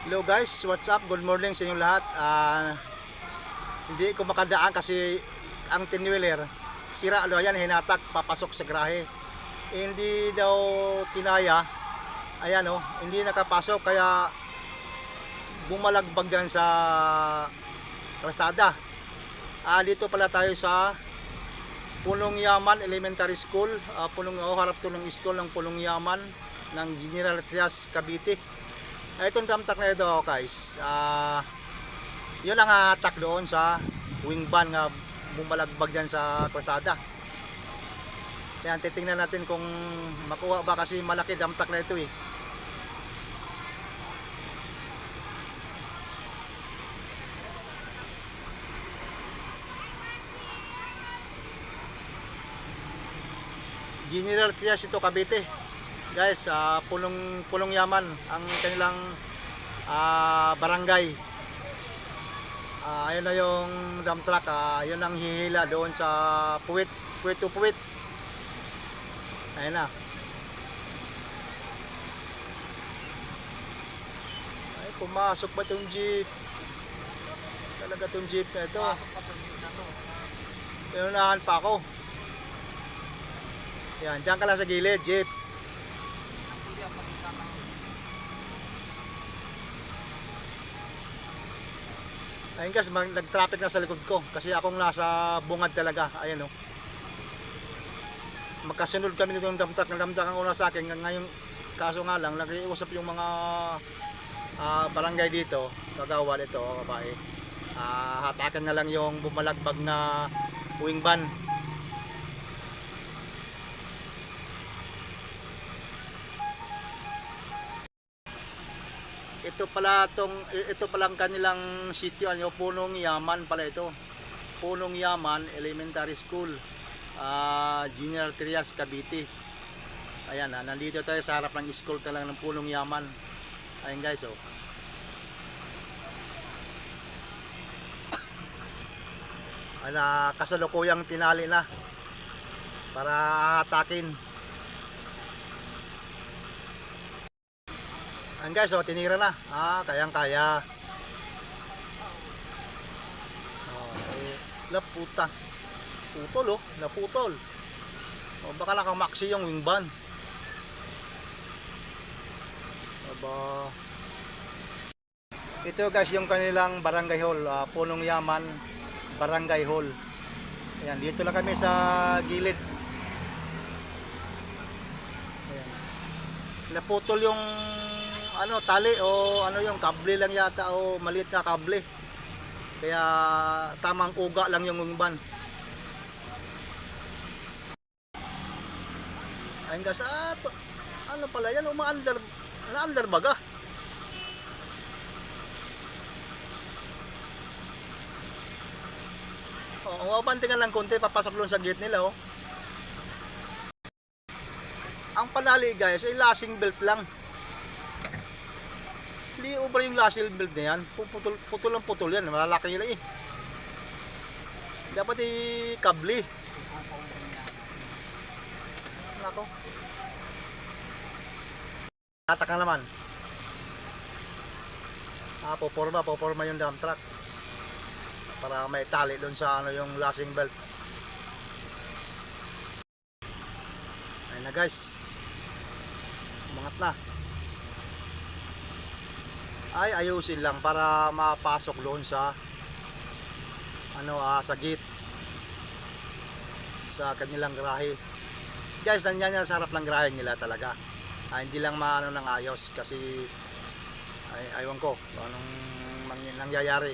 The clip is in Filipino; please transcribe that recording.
Hello guys, what's up? Good morning sa inyo lahat. Ah, hindi ko makadaan kasi ang tinwheeler sira ano yan hinatak papasok sa grahe. Hindi daw kinaya. Ayan oh, hindi nakapasok kaya bumalagbag yan sa kalsada. Ah, dito pala tayo sa Punong Yaman Elementary School, ah, punong oh, harap to ng school ng Punong Yaman ng General Trias Cavite. Ah, Itong drum truck na ito guys, ah, yun ang attack doon sa wing van nga bumalagbag dyan sa kalsada. Kaya titingnan natin kung makuha ba kasi malaki drum truck na ito eh. General Trias ito Cavite. Guys, ah, pulong pulong yaman ang kanilang ah, barangay. Ah, ayun na yung dump truck, ah, yun ang hihila doon sa Puwit, Puwit to Puwit. Ayun na. Ay, pumasok ba itong jeep? Talaga itong jeep na ito. Inunahan pa ako. Yan, dyan ka lang sa gilid, jeep. Ayun guys, nag-traffic na sa likod ko kasi akong nasa bungad talaga. Ayan oh. Magkasunod kami nito ng damtak. Nadamtak ang una sa akin. Ngayon, kaso nga lang, nag-iusap yung mga ah, barangay dito. Kagawad ito, babae. Ah, hatakan na lang yung bumalagbag na wing van. Ito pala tong ito palang kanilang sitio ano Punong Yaman pala ito. Punong Yaman Elementary School. ah General Trias Cavite. Ayan, ah, nandito tayo sa harap ng school talaga ng Punong Yaman. Ayan guys, oh. Ay, na kasalukuyang tinali na para hatakin. Ayan guys, oh, tinira na. Ah, kayang kaya. Oh, eh, laputa. Putol oh, naputol. Oh, baka nakamaksi yung wing van. Aba. Ito guys yung kanilang barangay hall, ah, Punong Yaman Barangay Hall. Ayan, dito lang kami sa gilid. Ayan. Naputol yung ano tali o ano yung kable lang yata o maliit na kable. Kaya tamang uga lang yung wingban. Ayun guys, ah, to- ano pala yan, umaandar, naandar baga. Oh, umabantingan lang konti, papasok doon sa gate nila, oh. Ang panali guys, ay lasing belt lang. Hindi over yung lasing belt na yan. Putol, putol ang putol yan. Malalaki nila eh. Dapat i-kabli. Nako. Tatak na naman. Ah, poporma, poporma yung dump truck. Para may tali doon sa ano yung lasing belt. Ayun na guys. Umangat na. Ay ayusin lang para mapasok doon sa ano ah, sa gate sa kanilang garahe. Guys, nandiyan yan sa harap ng garahe nila talaga. Ah, hindi lang maano ng ayos kasi ay, aywan ko anong nangyayari.